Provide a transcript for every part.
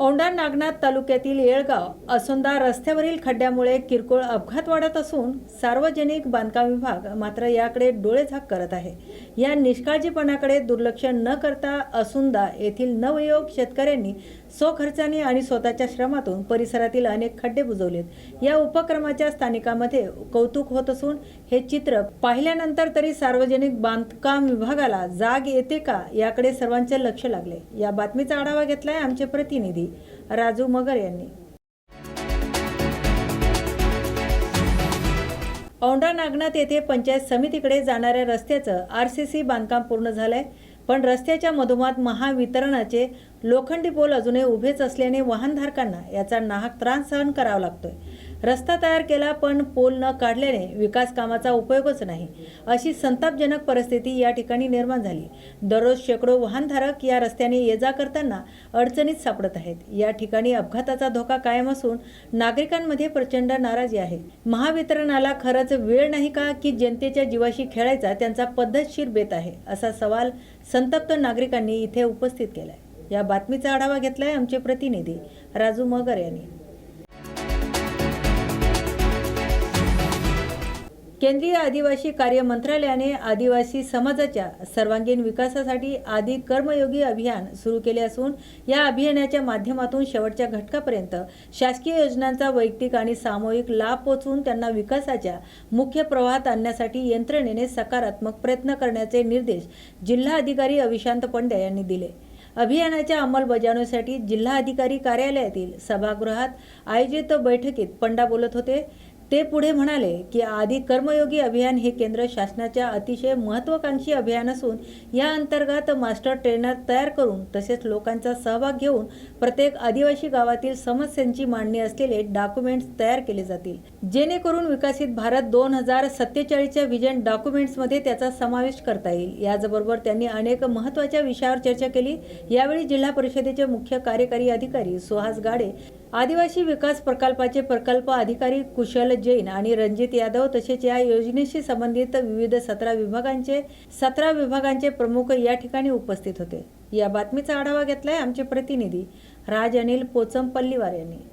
औंढा नागनाथ तालुक्यातील येळगाव असोंदा रस्त्यावरील खड्ड्यामुळे किरकोळ अपघात वाढत असून सार्वजनिक बांधकाम विभाग मात्र याकडे डोळेझाक करत आहे. या निष्काळजीपणाकडे दुर्लक्ष न करता असुंदा येथील नवयोग शेतकऱ्यांनी स्वखर्चाने आणि स्वतःच्या श्रमातून परिसरातील अनेक खड्डे बुजवलेत. या उपक्रमाच्या स्थानिकामध्ये कौतुक होत असून हे चित्र पाहिल्यानंतर तरी सार्वजनिक बांधकाम विभागाला जाग येते का याकडे सर्वांचे लक्ष लागले. या बातमीचा आढावा घेतलाय आमचे प्रतिनिधी राजू मगर यांनी. औंढा नागनाथ येथे पंचायत समितीकडे जाणाऱ्या रस्त्याचं आर सी सी बांधकाम पूर्ण झालंय. पण रस्त्याच्या मधोमध महावितरणाचे लोखंडी पोल अजूनही उभेच असल्याने वाहनधारकांना याचा नाहक त्रास सहन करावा लागतोय. रस्ता तयार केला पण पोल न काढल्याने विकास कामाचा उपयोगच नाही. अशी संतापजनक परिस्थिती या ठिकाणी निर्माण झाली. दररोज शेकडो वाहनधारक या रस्त्याने ये जा करताना अडचणीत सापडत आहेत. या ठिकाणी अपघाताचा धोका कायम असून नागरिकांमध्ये प्रचंड नाराजी आहे. महावितरणाला खरंच वेळ नाही का की जनतेच्या जीवाशी खेळायचा त्यांचा पद्धतशीर बेत आहे असा सवाल संतप्त नागरिकांनी इथे उपस्थित केलाय. या बातमीचा आढावा घेतलाय आमचे प्रतिनिधी राजू मगर यांनी. केंद्रीय आदिवासी कार्य मंत्रालयाने आदिवासी समाजाच्या सर्वांगीण विकासासाठी आदी कर्मयोगी अभियान सुरू केले असून या अभियानाच्या माध्यमातून शेवटच्या घटकापर्यंत शासकीय योजनांचा वैयक्तिक आणि सामूहिक लाभ पोचवून त्यांना विकासाच्या मुख्य प्रवाहात आणण्यासाठी यंत्रणेने सकारात्मक प्रयत्न करण्याचे निर्देश जिल्हा अधिकारी अविशांत पंड्या यांनी दिले. अभियानाच्या अंमलबजावणीसाठी जिल्हा अधिकारी कार्यालयातील सभागृहात आयोजित बैठकीत पंडा बोलत होते. ते पुढे म्हणाले की आधी कर्मयोगी अभियान हे केंद्र शासनाच्या अतिशय महत्त्वाकांक्षी अभियान असून या अंतर्गत मास्टर ट्रेनर तयार करून तसेच लोकांचा सहभाग घेऊन प्रत्येक आदिवासी गावातील समस्यांची मांडणी असलेले डॉक्युमेंट्स तयार केले जातील. जेणेकरून विकसित भारत दोन हजार सत्तेचाळीसच्या व्हिजन डॉक्युमेंट्समध्ये त्याचा समावेश करता येईल. याचबरोबर त्यांनी अनेक महत्त्वाच्या विषयावर चर्चा केली. यावेळी जिल्हा परिषदेचे मुख्य कार्यकारी अधिकारी सुहास गाडे आदिवासी विकास प्रकल्पाचे प्रकल्प अधिकारी कुशल जैन आणि रणजित यादव तसेच या योजनेशी संबंधित विविध सतरा विभागांचे सतरा विभागांचे प्रमुख या ठिकाणी उपस्थित होते. या बातमीचा आढावा घेतलाय आमचे प्रतिनिधी राज अनिल पोचम पल्लीवार यांनी.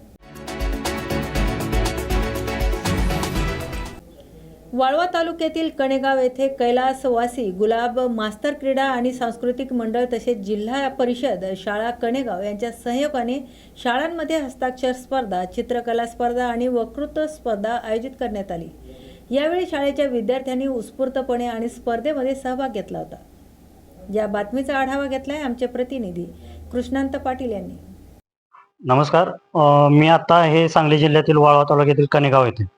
वाळवा तालुक्यातील कणेगाव येथे कैलासवासी गुलाब मास्तर क्रीडा आणि सांस्कृतिक मंडळ तसेच जिल्हा परिषद शाळा कणेगाव यांच्या सहयोगाने शाळांमध्ये हस्ताक्षर स्पर्धा चित्रकला स्पर्धा आणि वक्तृत्व स्पर्धा आयोजित करण्यात आली. यावेळी शाळेच्या विद्यार्थ्यांनी उत्स्फूर्तपणे आणि स्पर्धेमध्ये सहभाग घेतला होता. या बातमीचा आढावा घेतलाय आमचे प्रतिनिधी कृष्णांत पाटील यांनी. नमस्कार. मी आता हे सांगली जिल्ह्यातील वाळवा तालुक्यातील कणेगाव येथे.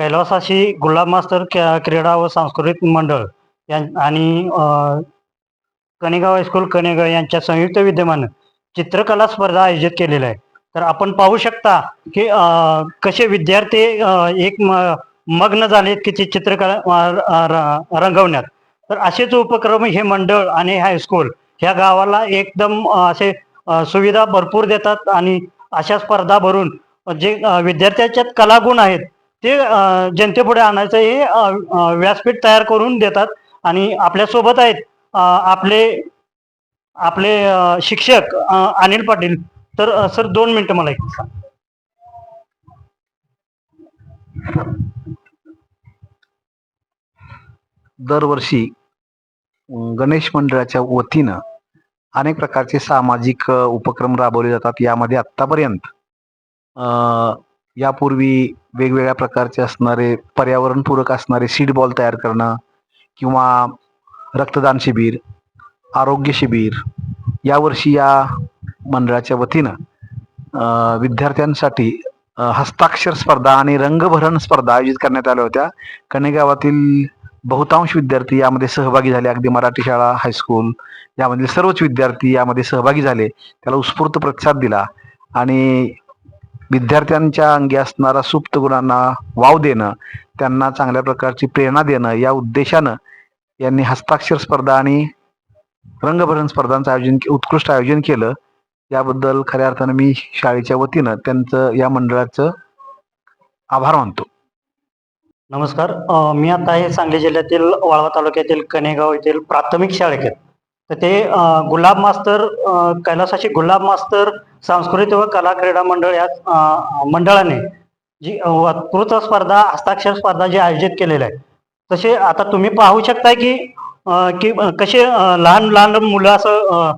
कैलासाशी गुलाब मास्तर क्रीडा व सांस्कृतिक मंडळ यां आणि अ, कणेगाव हायस्कूल कणेगाव यांच्या संयुक्त विद्यमानं चित्रकला स्पर्धा आयोजित केलेल्या आहे तर आपण पाहू शकता की कसे विद्यार्थी एक म- मग्न झालेत की ते चित्रकला र- रंगवण्यात. तर असेच उपक्रम हे मंडळ आणि हायस्कूल ह्या गावाला एकदम असे सुविधा भरपूर देतात आणि अशा स्पर्धा भरून जे विद्यार्थ्याच्यात कलागुण आहेत ते जनतेपुढे आणायचं हे व्यासपीठ तयार करून देतात. आणि आपल्यासोबत आहेत आपले आपले शिक्षक अनिल पाटील. तर सर दोन मिनिटं मला एक सांग. दरवर्षी गणेश मंडळाच्या वतीनं अनेक प्रकारचे सामाजिक उपक्रम राबवले जातात. यामध्ये आत्तापर्यंत यापूर्वी वेगवेगळ्या प्रकारचे असणारे पर्यावरणपूरक असणारे सीड बॉल तयार करणं किंवा रक्तदान शिबिर आरोग्य शिबिर यावर्षी या मंडळाच्या वतीनं विद्यार्थ्यांसाठी हस्ताक्षर स्पर्धा आणि रंगभरण स्पर्धा आयोजित करण्यात आल्या होत्या. कणेगावातील बहुतांश विद्यार्थी यामध्ये सहभागी झाले. अगदी मराठी शाळा हायस्कूल यामधील सर्वच विद्यार्थी यामध्ये सहभागी झाले. त्याला उत्स्फूर्त प्रतिसाद दिला आणि विद्यार्थ्यांच्या अंगी असणारा सुप्त गुणांना वाव देणं त्यांना चांगल्या प्रकारची प्रेरणा देणं या उद्देशानं यांनी हस्ताक्षर स्पर्धा आणि रंगभरण स्पर्धांचं आयोजन उत्कृष्ट आयोजन केलं. याबद्दल खऱ्या अर्थानं मी शाळेच्या वतीनं त्यांचं या मंडळाचं आभार मानतो. नमस्कार. मी आता हे सांगली जिल्ह्यातील वाळवा तालुक्यातील कनेगाव येथील प्राथमिक शाळेत. तर ते गुलाब मास्तर कैलासाचे कैलासाची गुलाब मास्तर सांस्कृतिक व कला क्रीडा मंडळ या मंडळाने जी अं, वक्तृत्व स्पर्धा हस्ताक्षर स्पर्धा जी आयोजित केलेल्या आहे तसे आता तुम्ही पाहू शकताय की की कसे लहान लहान मुलं असं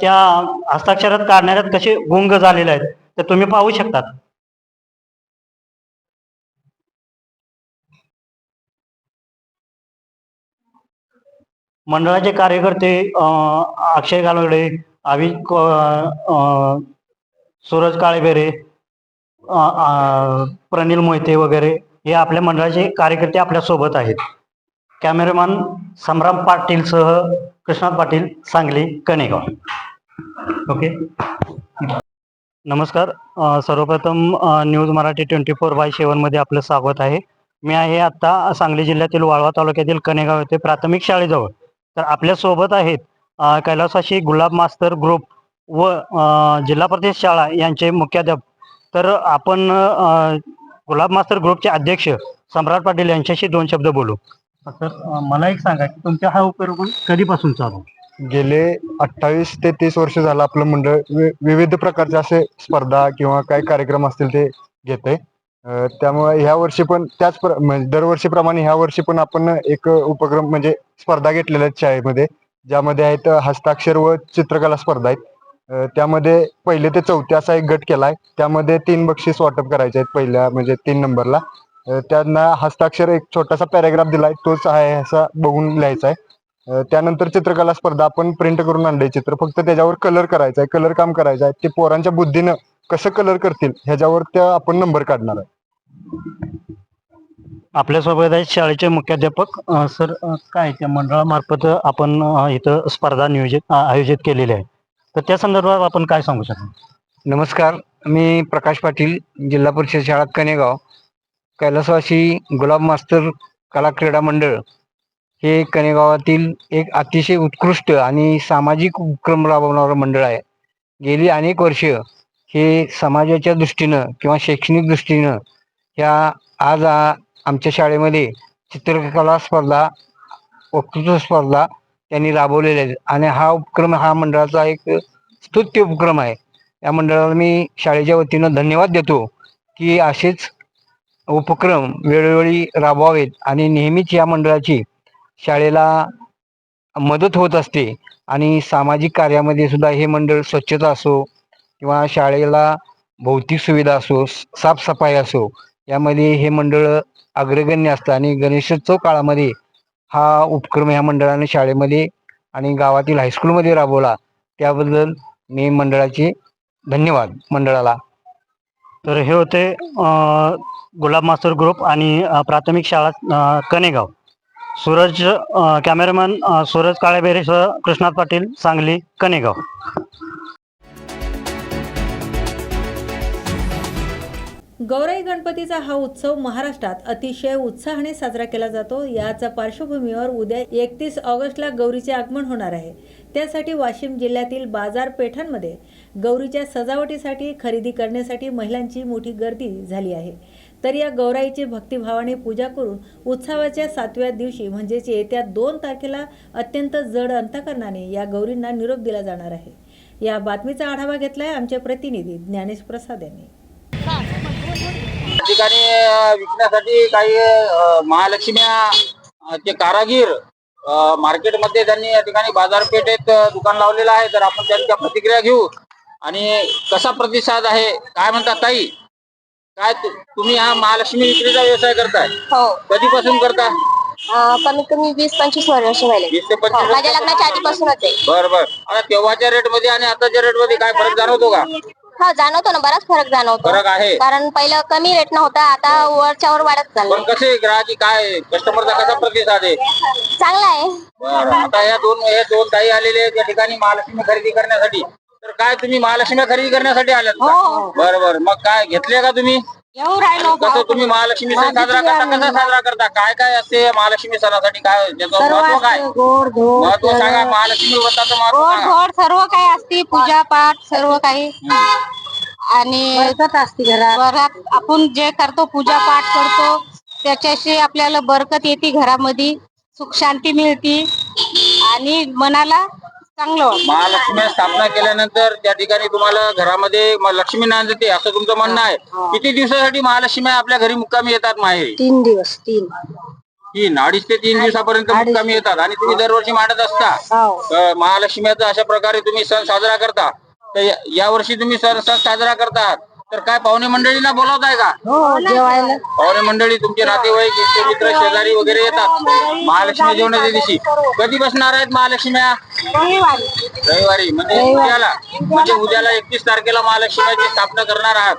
त्या हस्ताक्षरात काढण्यात कसे गुंग झालेले आहेत. ते तुम्ही पाहू शकतात. मंडळाचे कार्यकर्ते अक्षय गालवडे आवी सूरज काळेबेरे प्रनिल मोहिते वगैरे हे आपल्या मंडळाचे कार्यकर्ते आपल्यासोबत आहेत. कॅमेरामॅन संग्राम पाटीलसह कृष्णात पाटील सांगली कणेगाव. ओके. नमस्कार. सर्वप्रथम news Marathi twenty four by सेवनमध्ये आपलं स्वागत आहे. मी आहे आत्ता सांगली जिल्ह्यातील वाळवा तालुक्यातील कणेगाव येथे प्राथमिक शाळेजवळ. तर आपल्यासोबत आहेत कैलासाशी गुलाब मास्तर ग्रुप व जिल्हा परिषद शाळा यांचे मुख्याध्यापक. तर आपण गुलाब मास्तर ग्रुपचे अध्यक्ष सम्राट पाटील यांच्याशी दोन शब्द बोलू. तर अं, मला एक सांगा की तुमचा हा उपक्रम कधीपासून चालू गेले अठ्ठावीस ते तीस वर्ष झालं आपलं मंडळ वि- विविध प्रकारचे असे स्पर्धा किंवा काही कार्यक्रम असतील ते घेते त्यामुळे ह्या वर्षी पण त्याच प्र- म्हणजे दरवर्षीप्रमाणे ह्या वर्षी पण आपण एक उपक्रम म्हणजे स्पर्धा घेतलेल्या आहेत शाळेमध्ये ज्यामध्ये आहेत हस्ताक्षर व चित्रकला स्पर्धा आहेत. त्यामध्ये पहिले ते चौथे असा एक गट केला आहे त्यामध्ये तीन बक्षीस वाटप करायचे आहेत पहिल्या म्हणजे तीन नंबरला. त्यांना हस्ताक्षर एक छोटासा पॅराग्राफ दिलाय तोच आहे असा बघून लिहायचा आहे. त्यानंतर चित्रकला स्पर्धा आपण प्रिंट करून आणले चित्र. फक्त त्याच्यावर कलर करायचा आहे कलर काम करायचं आहे. ते पोरांच्या बुद्धीनं कसं कलर करतील ह्याच्यावर त्या आपण नंबर काढणार आहे. आपल्यासोबत आहेत शाळेचे मुख्याध्यापक अ, सर अ, काय त्या मंडळामार्फत आपण अ, इथं स्पर्धा नियोजित आयोजित केलेली आहे. तर त्या संदर्भात आपण काय सांगू शकतो? नमस्कार मी प्रकाश पाटील जिल्हा परिषद शाळा कनेगाव कैलासवासी गुलाब मास्तर कला क्रीडा मंडळ हे कनेगावातील एक अतिशय उत्कृष्ट आणि सामाजिक उपक्रम राबवणारं मंडळ आहे. गेली अनेक वर्ष हे समाजाच्या दृष्टीनं किंवा शैक्षणिक दृष्टीनं ह्या आज आमच्या शाळेमध्ये चित्रकला स्पर्धा वक्तृत्व स्पर्धा त्यांनी राबवलेल्या आहेत. आणि हा उपक्रम हा मंडळाचा एक स्तुत्य उपक्रम आहे. या मंडळाला मी शाळेच्या वतीनं धन्यवाद देतो की असेच उपक्रम वेळोवेळी राबवावेत आणि नेहमीच या मंडळाची शाळेला मदत होत असते आणि सामाजिक कार्यामध्ये सुद्धा हे मंडळ स्वच्छता असो किंवा शाळेला भौतिक सुविधा असो साफसफाई असो यामध्ये हे मंडळ अग्रगण्य असतं आणि गणेशोत्सव काळामध्ये हा उपक्रम ह्या मंडळाने शाळेमध्ये आणि गावातील हायस्कूलमध्ये राबवला. त्याबद्दल मी मंडळाचे धन्यवाद मंडळाला. तर हे होते गुलाब मास्टर ग्रुप आणि प्राथमिक शाळा कनेगाव सूरज कॅमेरामॅन सूरज काळेबेरेसह कृष्णाथ पाटील सांगली कनेगाव गौराई गणपतीचा हा उत्सव महाराष्ट्रात अतिशय उत्साहाने साजरा केला जातो. याच्या पार्श्वभूमीवर उद्या एकतीस ऑगस्टला गौरीचे आगमन होणार आहे. त्यासाठी वाशिम जिल्ह्यातील बाजारपेठांमध्ये गौरीच्या सजावटीसाठी खरेदी करण्यासाठी महिलांची मोठी गर्दी झाली आहे. तर या गौराईची भक्तिभावाने पूजा करून उत्सवाच्या सातव्या दिवशी म्हणजेच येत्या दोन तारखेला अत्यंत जड अंतकरणाने या गौरींना निरोप दिला जाणार आहे. या बातमीचा आढावा घेतलाय आमचे प्रतिनिधी ज्ञानेश प्रसाद यांनी. ठिकाणी विकण्यासाठी काही महालक्ष्म्या चे कारागीर मार्केटमध्ये त्यांनी या ठिकाणी बाजारपेठेत दुकान लावलेलं आहे. तर आपण त्यांच्या प्रतिक्रिया घेऊ. आणि कसा प्रतिसाद आहे? काय म्हणतात ताई? काय तु- तुम्ही हा महालक्ष्मी विक्रीचा व्यवसाय करताय? हो. कधीपासून करता कमीत कमी वीस पंचवीस वर्ष झाले वीस ते हो, पंचवीस माझ्या लग्नाच्या आधीपासूनच आहे. बर बर. आता तेव्हाच्या रेटमध्ये आणि आताच्या रेटमध्ये काय फरक जाणवतो का? हा जाणवतो ना बराच फरक जाणवतो. फरक आहे. कारण पहिलं कमी रेट नव्हता आता वरच्या वर वाढत पण चाललंय कसे ग्राहकी काय कस्टमरचा कसा प्रतिसाद आहे? चांगला आहे. बरं. आता या दोन हे दोन ताई आलेले आहेत या ठिकाणी महालक्ष्मी खरेदी करण्यासाठी. तर काय तुम्ही महालक्ष्मी खरेदी करण्यासाठी आल्यात का? हो. बरं बरं. मग काय घेतले का तुम्ही? येऊ राहिलो कसं तुम्ही महालक्ष्मी सण साजरा करता कसा साजरा करता? काय काय असते महालक्ष्मी सणासाठी? काय त्याचं महत्त्व काय? गोड धोड महत्त्व सांगा महालक्ष्मी व्रताचं महत्त्व गोड सांगा. धोड सर्व काही असते पूजा पाठ सर्व काही. आणि असते घरात. आपण जे करतो पूजा पाठ करतो त्याच्याशी आपल्याला बरकत येते घरामध्ये. सुख शांती मिळते. आणि मनाला चांगलं. महालक्ष्मी स्थापना केल्यानंतर त्या ठिकाणी तुम्हाला घरामध्ये म- लक्ष्मी नांद येते असं तुमचं म्हणणं आहे. किती दिवसासाठी महालक्ष्मी आपल्या घरी मुक्कामी येतात माहेरी. तीन दिवस तीन. तीन. अडीच ते तीन दिवसापर्यंत मुक्कामी येतात. आणि तुम्ही दरवर्षी मांडत असता. हो. महालक्ष्मीचा अशा प्रकारे तुम्ही सण साजरा करता. तर या- यावर्षी तुम्ही सण सण साजरा करतात. तर काय पाहुणे मंडळींना बोलावताय का? हो जेवायला. पाहुणे मंडळी तुमचे नातेवाईक इष्ट मित्र शेजारी वगैरे येतात. महालक्ष्मी जेवणाच्या दिवशी. कधी बसणार आहेत महालक्ष्म्या रविवारी. म्हणजे उद्याला. म्हणजे उद्याला एकतीस तारखेला महालक्ष्मीची स्थापना करणार आहात.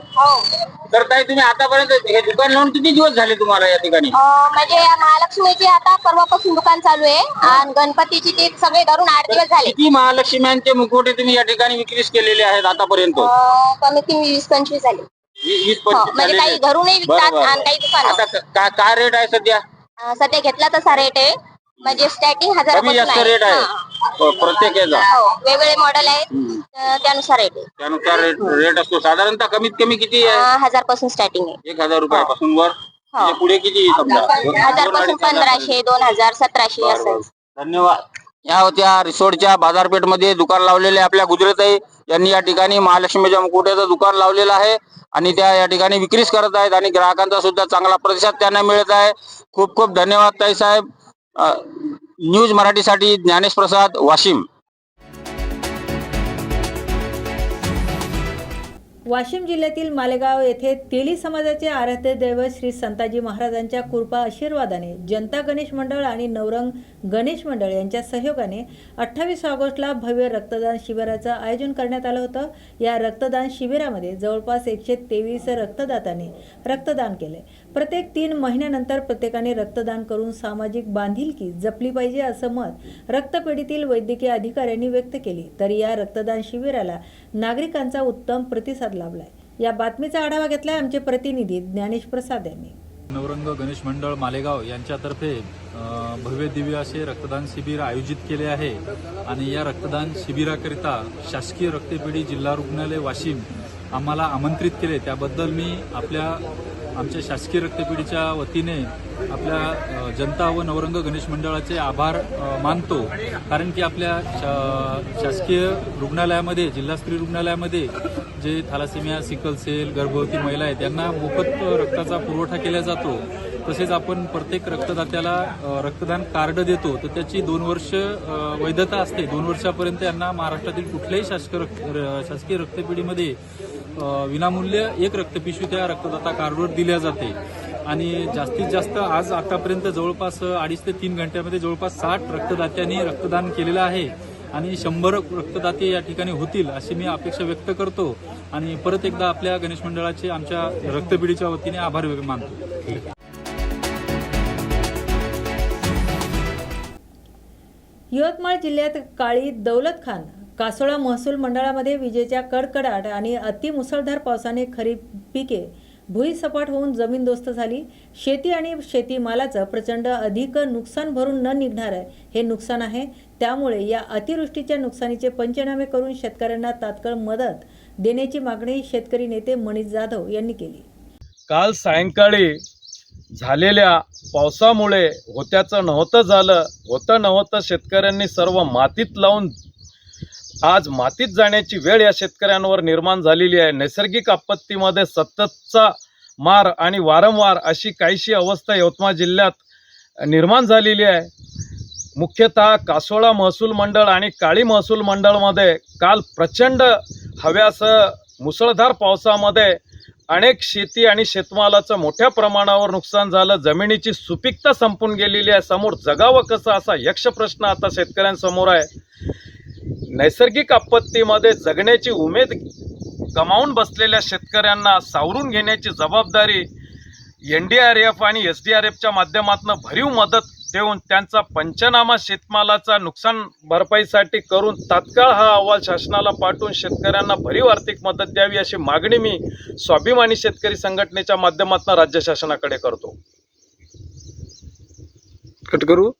तर ताई तुम्ही आतापर्यंत हे दुकान लावून किती दिवस झाले तुम्हाला या ठिकाणी? म्हणजे या महालक्ष्मीची आता परवापासून दुकान चालू आहे. आणि गणपतीची ते सगळे धरून आठ दिवस झाले. किती महालक्ष्म्यांचे मुखवटे तुम्ही या ठिकाणी विक्रीस केलेले आहेत आतापर्यंत? कमीत कमी वीस पंचवीस झाले. वी- वीस हो, पंचवीस म्हणजे काही झालेले. घरूनही विकतात. आणि काही दुकान आता क- काय काय रेट आहे सध्या? सध्या घेतला तसा रेट आहे. म्हणजे स्टार्टिंग कमी हजार जास्त रेट आहे. हो, प्रत्येक याचा. वेगवेगळे मॉडेल आहेत. तर त्यानुसार रेट आहे. त्यानुसार रेट रेट असतो. साधारणतः कमीत कमी किती आहे? हजारपासून स्टार्टिंग आहे. एक हजार रुपयापासून वर. म्हणजे पुढे किती समजा? दोन- हजार दोन पासून अडीच हजार पंधराशे दोन हजार सतराशे असं. धन्यवाद. या होत्या रिसोडच्या बाजारपेठमध्ये दुकान लावलेले आपल्या गुजराताई यांनी या ठिकाणी महालक्ष्मीच्या मुकुट्याचं दुकान लावलेलं आहे आणि त्या या ठिकाणी विक्रीच करत आहेत आणि ग्राहकांचा सुद्धा चांगला प्रतिसाद त्यांना मिळत आहे. खूप खूप धन्यवाद ताई साहेब. न्यूज मराठीसाठी ज्ञानेश प्रसाद वाशिम. वाशिम जिल्ह्यातील मालेगाव येथे तेली समाजाचे आराध्य दैवत श्री संताजी महाराजांच्या कृपा आशीर्वादाने जनता गणेश मंडळ आणि नवरंग गणेश मंडळ यांच्या सहयोगाने अठ्ठावीस ऑगस्टला भव्य रक्तदान शिबिराचं आयोजन करण्यात आलं होतं. या रक्तदान शिबिरामध्ये जवळपास एकशे तेवीस रक्तदात्यांनी रक्तदान केले. प्रत्येक तीन महिन्यानंतर प्रत्येकाने रक्तदान करून सामाजिक बांधिलकी जपली पाहिजे असं मत रक्तपेढीतील वैद्यकीय अधिकाऱ्यांनी व्यक्त केली. तर या रक्तदान शिबिराला नागरिकांचा उत्तम प्रतिसाद लाभलाय. या बातमीचा आढावा घेतलाय आमचे प्रतिनिधी ज्ञानेश प्रसाद यांनी. नवरंग गणेश मंडळ मालेगाव यांच्यातर्फे भव्य दिव्य असे रक्तदान शिबिर आयोजित केले आहे. आणि या रक्तदान शिबिराकरिता शासकीय रक्तपेढी जिल्हा रुग्णालय वाशिम आम्हाला आमंत्रित केले. त्याबद्दल मी आपल्या आमच्या शासकीय रक्तपेढीच्या वतीने आपल्या जनता व नवरंग गणेश मंडळाचे आभार मानतो. कारण की आपल्या शा- शासकीय रुग्णालयामध्ये जिल्हास्तरीय रुग्णालयामध्ये जे थालासेमिया सिकल सेल गर्भवती महिला आहेत त्यांना मोफत रक्ताचा पुरवठा केला जातो. तसेच आपण प्रत्येक रक्तदात्याला रक्तदान कार्ड देतो. तर त्याची दोन वर्ष वैधता असते. दोन वर्षापर्यंत यांना महाराष्ट्रातील कुठल्याही शासकीय रक्त र- शासकीय रक्तपेढीमध्ये विनामूल्य एक रक्तपिशवी त्या रक्तदाता कार्डवर दिल्या जाते. आणि जास्तीत जास्त आज आतापर्यंत जवळपास अडीच ते तीन घंट्यामध्ये जवळपास साठ रक्तदात्यांनी रक्तदान केलेलं आहे. आणि शंभर रक्तदाते या ठिकाणी होतील अशी मी अपेक्षा व्यक्त करतो. आणि परत एकदा आपल्या गणेश मंडळाचे आमच्या रक्तपिढीच्या वतीने आभार मानतो. यवतमाळ जिल्ह्यात काळी दौलत खान कासोळा महसूल मंडळामध्ये विजेच्या कडकडाट आणि अतिमुसळधार पावसाने खरीप पिके भुईसपाट होऊन जमीनदोस्त झाली. शेती आणि शेतीमालाचं प्रचंड अधिक नुकसान भरून न निघणार आहे हे नुकसान आहे. त्यामुळे या अतिवृष्टीच्या नुकसानीचे पंचनामे करून शेतकऱ्यांना तात्काळ मदत देण्याची मागणी शेतकरी नेते मनीष जाधव यांनी केली. काल सायंकाळी झालेल्या पावसामुळे होत्याचं नव्हतं झालं होतं नव्हतं शेतकऱ्यांनी सर्व मातीत लावून आज मातीत जाण्याची वेळ या शेतकऱ्यांवर निर्माण झालेली आहे. नैसर्गिक आपत्तीमध्ये सततचा मार आणि वारंवार अशी काहीशी अवस्था यवतमाळ जिल्ह्यात निर्माण झालेली आहे. मुख्यतः कासोळा महसूल मंडळ आणि काळी महसूल मंडळमध्ये काल प्रचंड हव्यासह मुसळधार पावसामध्ये अनेक शेती आणि शेतमालाचं मोठ्या प्रमाणावर नुकसान झालं. जमिनीची सुपीकता संपून गेलेली आहे. समोर जगावं कसं असा यक्ष प्रश्न आता शेतकऱ्यांसमोर आहे. नैसर्गिक आपत्तीमध्ये जगण्याची उमेद गमावून बसलेल्या शेतकऱ्यांना सावरून घेण्याची जबाबदारी एन डी आर एफ आणि एस डी आर एफच्या माध्यमातून भरीव मदत देऊन त्यांचा पंचनामा शेतमालाचा नुकसान भरपाईसाठी करून तात्काळ हा अहवाल शासनाला पाठवून शेतकऱ्यांना भरीव आर्थिक मदत द्यावी अशी मागणी मी स्वाभिमानी शेतकरी संघटनेच्या माध्यमातून राज्य शासनाकडे करतो. कट करू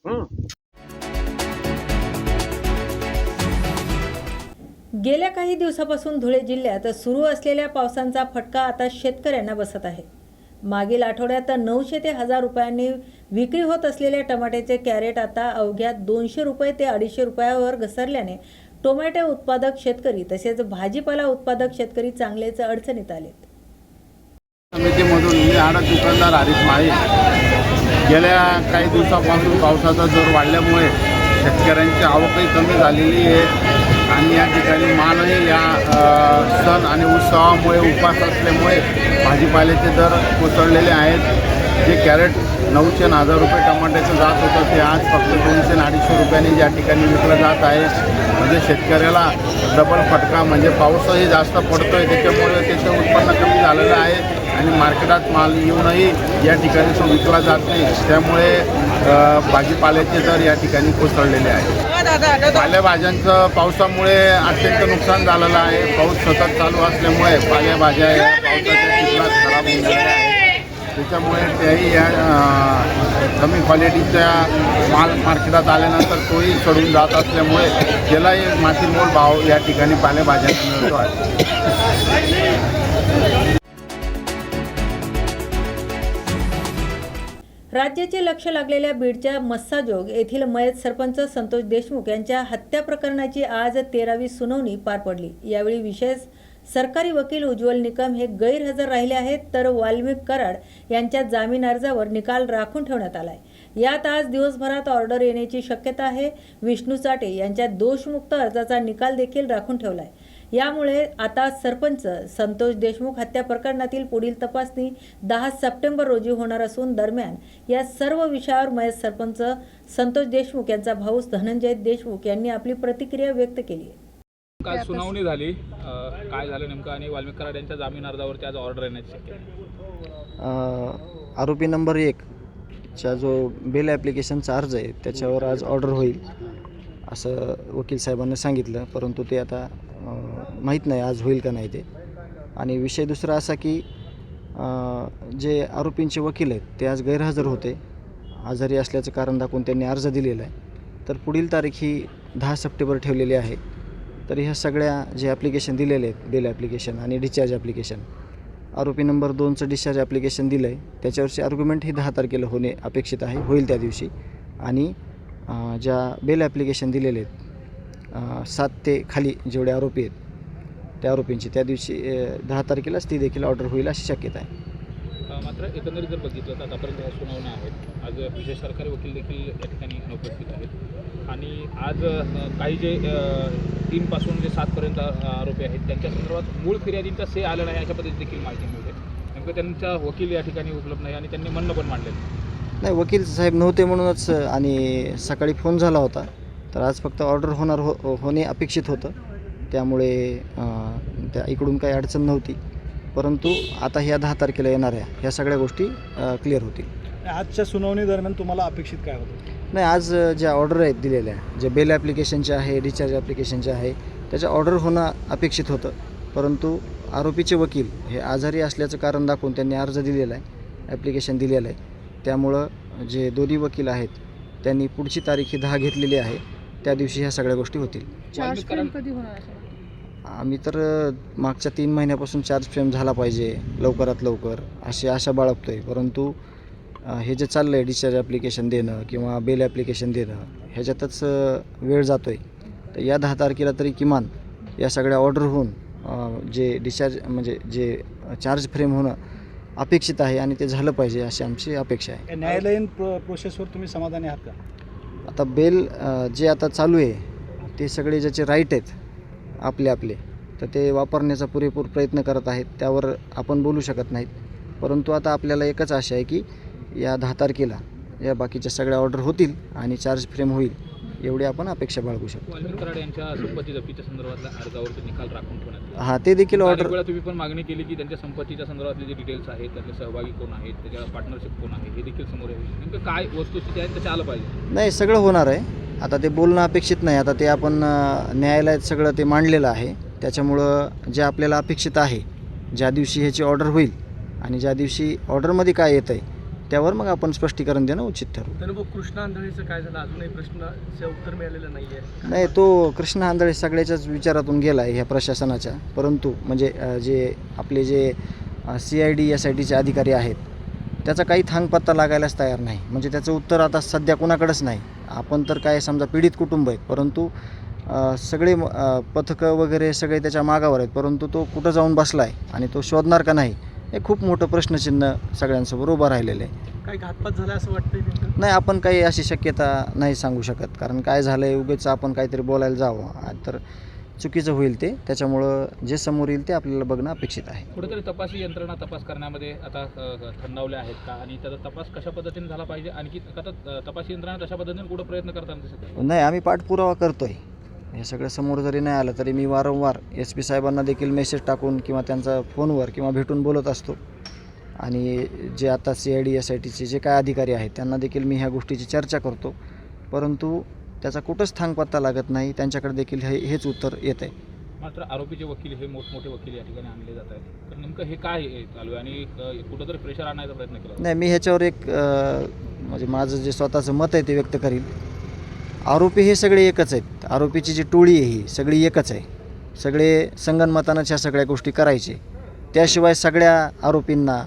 गेल्या काही दिवसापासून धुळे जिल्ह्यात सुरू असलेल्या पावसांचा फटका आता शेतकऱ्यांना बसत आहे. मागील आठवड्यात नऊशे ते हजार रुपयांनी विक्री होत असलेल्या टमाट्याचे कॅरेट आता अवघ्या दोनशे रुपये ते अडीचशे रुपयावर घसरल्याने टोमॅटो उत्पादक शेतकरी तसेच भाजीपाला उत्पादक शेतकरी चांगलेच अडचणीत आलेत. समितीमधून मी आडत दुकानदार हरीश माळी गेल्या काही दिवसापासून पावसाचा जोर वाढल्यामुळे शेतकऱ्यांची आवकही कमी झालेली आहे. आणि या ठिकाणी मालही या सण आणि उत्सवामुळे उपास असल्यामुळे भाजीपाल्याचे दर कोसळलेले आहेत. जे कॅरेट नऊशे हजार रुपये टमाट्याचं जात होतं ते आज फक्त दोनशे आणि अडीचशे रुपयांनी या ठिकाणी विकलं जात आहे. म्हणजे शेतकऱ्याला डबल फटका म्हणजे पाऊसही जास्त पडतोय त्याच्यामुळे त्याचं उत्पन्न कमी झालेलं आहे. आणि मार्केटात माल येऊनही या ठिकाणी तो विकला जात नाही. त्यामुळे भाजीपाल्याचे दर या ठिकाणी कोसळलेले आहेत. पालेभाज्यांचं पावसामुळे अत्यंत नुकसान झालेलं आहे. पाऊस सतत चालू असल्यामुळे पालेभाज्या या पावसाच्या चिखलात खराब होऊन गेलेल्या आहेत त्याच्यामुळे त्याही या कमी क्वालिटीच्या माल मार्केटात आल्यानंतर तोही चढून जात असल्यामुळे त्यालाही मातीमोल भाव या ठिकाणी पालेभाज्यांना मिळतो आहे. राज्याचे लक्ष लागलेल्या बीडच्या मस्साजोग येथील मयत सरपंच संतोष देशमुख यांच्या हत्या प्रकरणाची आज तेरावी सुनावणी पार पडली. यावेळी विशेष सरकारी वकील उज्ज्वल निकम हे गैरहजर राहिले आहेत तर वाल्मिक कराड यांच्या जामीन अर्जावर निकाल राखून ठेवण्यात आलाय. यात आज दिवसभरात ऑर्डर येण्याची शक्यता आहे. विष्णू चाटे यांच्या दोषमुक्त अर्जाचा निकाल देखील राखून आहे यामुळे आता सरपंच संतोष देशमुख हत्या प्रकरणातील पुढील तपासणी दहा सप्टेंबर रोजी होणार असून दरम्यान या सर्व विषयावर मयत सरपंच संतोष देशमुख यांचा भाऊ धनंजय देशमुख यांनी आपली प्रतिक्रिया व्यक्त केली आहे. काल सुनावणी झाली. काय झालं नेमकं आणि वाल्मिक कराड यांच्या जामीन अर्जावरती आज ऑर्डर येण्याची शक्यता आहे. अ, आरोपी नंबर एक चा जो बेल ॲप्लिकेशनचा अर्ज आहे त्याच्यावर आज ऑर्डर होईल असं वकील साहेबांनी सांगितलं. परंतु ते आता माहीत नाही आज होईल का नाही ते. आणि विषय दुसरा असा की जे आरोपींचे वकील आहेत ते आज गैरहजर होते. आजारी असल्याचं कारण दाखवून त्यांनी अर्ज दिलेला आहे. तर पुढील तारीख ही दहा सप्टेंबर ठेवलेली आहे. तर ह्या सगळ्या जे ॲप्लिकेशन दिलेले आहेत बेल ॲप्लिकेशन आणि डिस्चार्ज ॲप्लिकेशन आरोपी नंबर दोनचं डिस्चार्ज ॲप्लिकेशन दिलं आहे त्याच्यावरची आर्ग्युमेंट ही दहा तारखेला होणे अपेक्षित आहे होईल त्या दिवशी. आणि ज्या बेल ॲप्लिकेशन दिलेले आहेत सात ते खाली जेवढे आरोपी आहेत त्या आरोपींची. त्या दिवशी दहा तारखेलाच ती देखील ऑर्डर होईल अशी शक्यता आहे. मात्र एकंदरीत जर बघितलं तर आतापर्यंत ह्या सुनावण्या आहेत. आज विशेष सरकारी वकील देखील या ठिकाणी अनुपस्थित आहेत. आणि आज काही जे तीनपासून जे सातपर्यंत आरोपी आहेत त्यांच्या संदर्भात मूळ फिर्यादींचा से आला नाही अशा पद्धतीची देखील माहिती मिळते. नेमकं त्यांचा वकील या ठिकाणी उपलब्ध नाही आणि त्यांनी म्हणणं पण मांडलेलं नाही वकील साहेब नव्हते म्हणूनच आणि सकाळी फोन झाला होता. तर आज फक्त ऑर्डर होणार हो होणे अपेक्षित होतं. त्यामुळे त्या इकडून काही अडचण नव्हती. परंतु आता ह्या दहा तारखेला येणाऱ्या ह्या सगळ्या गोष्टी क्लिअर होतील. आजच्या सुनावणी दरम्यान तुम्हाला अपेक्षित काय होतं? नाही आज ज्या ऑर्डर आहेत दिलेल्या जे बेल ॲप्लिकेशनचे आहे डिस्चार्ज ॲप्लिकेशनचे आहे त्याच्या ऑर्डर होणं अपेक्षित होतं. परंतु आरोपीचे वकील हे आजारी असल्याचं कारण दाखवून त्यांनी अर्ज दिलेला आहे ॲप्लिकेशन दिलेलं आहे. त्यामुळं जे दोन्ही वकील आहेत त्यांनी पुढची तारीख ही दहा घेतलेली आहे. त्या दिवशी ह्या सगळ्या गोष्टी होतील. आम्ही तर मागच्या तीन महिन्यापासून चार्ज फ्रेम झाला पाहिजे लवकरात लवकर. अशी आशा बाळगतो आहे परंतु हे जे चाललं आहे डिस्चार्ज ॲप्लिकेशन देणं किंवा बेल ॲप्लिकेशन देणं ह्याच्यातच वेळ जातो आहे तर या दहा तारखेला तरी किमान या सगळ्या ऑर्डर होऊन जे डिस्चार्ज म्हणजे जे चार्ज फ्रेम होणं अपेक्षित आहे आणि ते झालं पाहिजे अशी आमची अपेक्षा आहे. न्यायालयीन प्रो प्रोसेसवर तुम्ही समाधानी आहात का? आता बेल जे आता चालू आहे ते सगळे ज्याचे राईट आहेत आपले आपले. तर ते वापरण्याचा पुरेपूर प्रयत्न करत आहेत त्यावर आपण बोलू शकत नाहीत. परंतु आता आपल्याला एकच आशा आहे की या दहा तारखेला या बाकीच्या सगळ्या ऑर्डर होतील आणि चार्ज फ्रेम होईल एवढी आपण अपेक्षा बाळगू शकतो. हां ते देखील ऑर्डर तुम्ही पण मागणी केली की त्यांच्या संपत्तीच्या संदर्भातले जे डिटेल्स आहेत त्यातले सहभागी कोण आहेत त्याच्या पार्टनरशिप कोण आहे हे देखील समोर काय वस्तुस्थिती आहे त्याच्या आलं पाहिजे. नाही सगळं होणार आहे. आता ते बोलणं अपेक्षित नाही. आता ते आपण न्यायालयात सगळं ते मांडलेलं आहे. त्याच्यामुळं जे आपल्याला अपेक्षित आहे ज्या दिवशी ह्याची ऑर्डर होईल आणि ज्या दिवशी ऑर्डरमध्ये काय येतं आहे त्यावर मग आपण स्पष्टीकरण देणं उचित ठरवू कृष्ण आंधळीचं काय झालं? अजूनही प्रश्नाचे उत्तर मिळालेलं नाही आहे नाही तो कृष्ण आंधळे सगळ्याच्याच विचारातून गेला आहे ह्या प्रशासनाच्या. परंतु म्हणजे जे आपले जे C I D S I टीचे अधिकारी आहेत त्याचा काही थांगपत्ता लागायलाच तयार नाही. म्हणजे त्याचं उत्तर आता सध्या कुणाकडेच नाही. आपण तर काय समजा पीडित कुटुंब आहेत परंतु सगळे पथकं वगैरे सगळे त्याच्या मागावर आहेत परंतु तो कुठं जाऊन बसला आहे आणि तो शोधणार का नाही हे खूप मोठं प्रश्नचिन्ह सगळ्यांसमोर उभं राहिलेलं आहे. काही घातपात झाला असं नेमकं? नाही आपण काही अशी शक्यता नाही सांगू शकत. कारण काय झालं आहे उगेच आपण काहीतरी बोलायला जावं. तर चुकीचं होईल ते त्याच्यामुळं जे समोर येईल ते आपल्याला बघणं अपेक्षित आहे. कुठेतरी तपासी यंत्रणा तपास करण्यामध्ये आता थंडावल्या आहेत का? आणि त्याचा तपास कशा पद्धतीने झाला पाहिजे? आणखी आता तपासी यंत्रणा तशा पद्धतीने कुठं प्रयत्न करताना? नाही आम्ही पाठपुरावा करतोय. हे सगळं समोर जरी नाही आलं तरी मी वारंवार एस पी साहेबांना देखील मेसेज टाकून किंवा त्यांचा फोनवर किंवा भेटून बोलत असतो. आणि जे आता C I D S I टीचे जे काय अधिकारी आहेत त्यांना देखील मी ह्या गोष्टीची चर्चा करतो. परंतु त्याचा कुठंच थांगपत्ता लागत नाही. त्यांच्याकडे देखील हे हेच उत्तर येत आहे. मात्र आरोपीचे वकील हे मोठमोठे वकील या ठिकाणी आणले जात आहेत. तर नेमकं हे काय चालू आहे? आणि कुठंतरी प्रेशर आणायचा प्रयत्न केला. नाही मी ह्याच्यावर एक म्हणजे माझं जे स्वतःचं मत आहे ते व्यक्त करील आरोपी हे सगळे एकच आहेत. आरोपीची जी टोळी आहे ही सगळी एकच आहे. सगळे संगनमतानंच ह्या सगळ्या गोष्टी करायचे. त्याशिवाय सगळ्या आरोपींना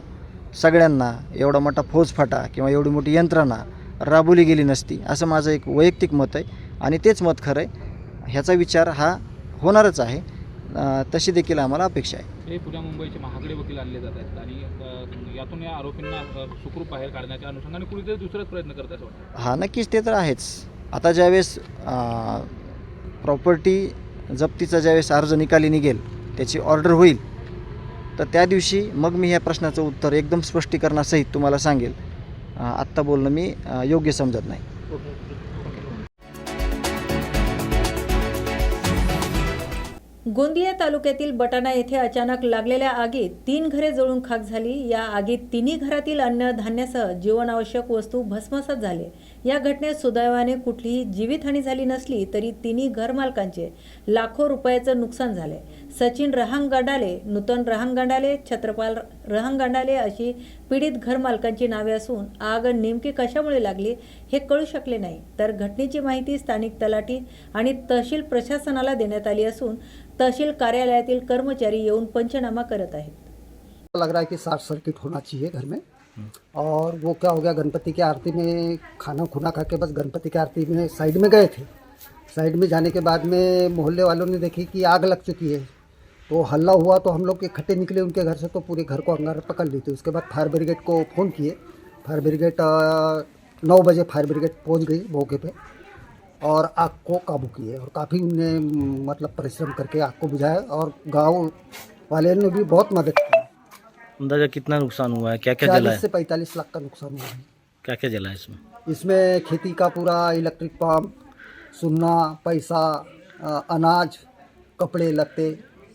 सगळ्यांना एवढा मोठा फौजफाटा किंवा एवढी मोठी यंत्रणा राबवली गेली नसती असं माझं एक वैयक्तिक मत आहे आणि तेच मत खरं आहे. ह्याचा विचार हा होणारच आहे. तशी देखील आम्हाला अपेक्षा आहे. हे पुण्या मुंबईचे महागडे वकील आणले जात आहेत आणि यातून या आरोपींना सुखरूप बाहेर काढण्याच्या अनुषंगाने कुणीतरी दुसराच प्रयत्न करत असं हा नक्कीच ते तर आहेच. आता ज्यावेळेस प्रॉपर्टी जप्तीचा ज्यावेळेस अर्ज निकाली निघेल त्याची ऑर्डर होईल तर त्या दिवशी मग मी ह्या प्रश्नाचं उत्तर एकदम स्पष्टीकरणासहित तुम्हाला सांगेल. आत्ता बोलणं मी योग्य समजत नाही. गोंदिया तालुक्यातील बटाणा येथे अचानक लागलेल्या आगीत तीन घरे जळून खाक झाली. या आगीत तिन्ही घरातील अन्न धान्यासह जीवनावश्यक वस्तू भस्मसात झाले. या घटनेत सुदैवाने कुठलीही जीवितहानी झाली नसली तरी तिन्ही घरमालकांचे लाखो रुपयाचं नुकसान झाले. सचिन रहांगडाले नूतन रहांगडाले छत्रपाल रहांगडाले अशी पीडित घरमालकांची नावे असून आग नेमकी कशामुळे लागली हे कळू शकले नाही. तर घटनेची माहिती स्थानिक तलाठी आणि तहसील प्रशासनाला देण्यात आली असून तहसील कार्यालयातील कर्मचारी येऊन पंचनामा करत आहेत. लग रहा है कि शॉर्ट सर्किट होना चाहिए घर में। और वो क्या हो गया गणपति की आरती में खाना खुना खा के बस गणपति की आरती में साइड में गए थे। साइड में जाने के बाद में मोहल्ले वालों ने देखी कि आग लग चुकी है। तो हल्ला हुआ तो हम लोग इकट्ठे निकले उनके घर से तो पूरे घर को अंगार पकड़ ली थी। उसके बाद फायर ब्रिगेड को फ़ोन किए। फायर ब्रिगेड नौ बजे फायर ब्रिगेड पहुँच गई मौके पे और आग को काबू किए और काफ़ी उनने मतलब परिश्रम करके आग को बुझाया और गाँव वाले ने भी बहुत मदद की। अंदाज़ा कितना नुकसान हुआ है? क्या क्या जला है? से पैंतालीस लाख का नुकसान हुआ है। क्या क्या जला है इसमें? इसमें खेती का पूरा इलेक्ट्रिक पंप सुन्ना पैसा अनाज कपड़े लत्ते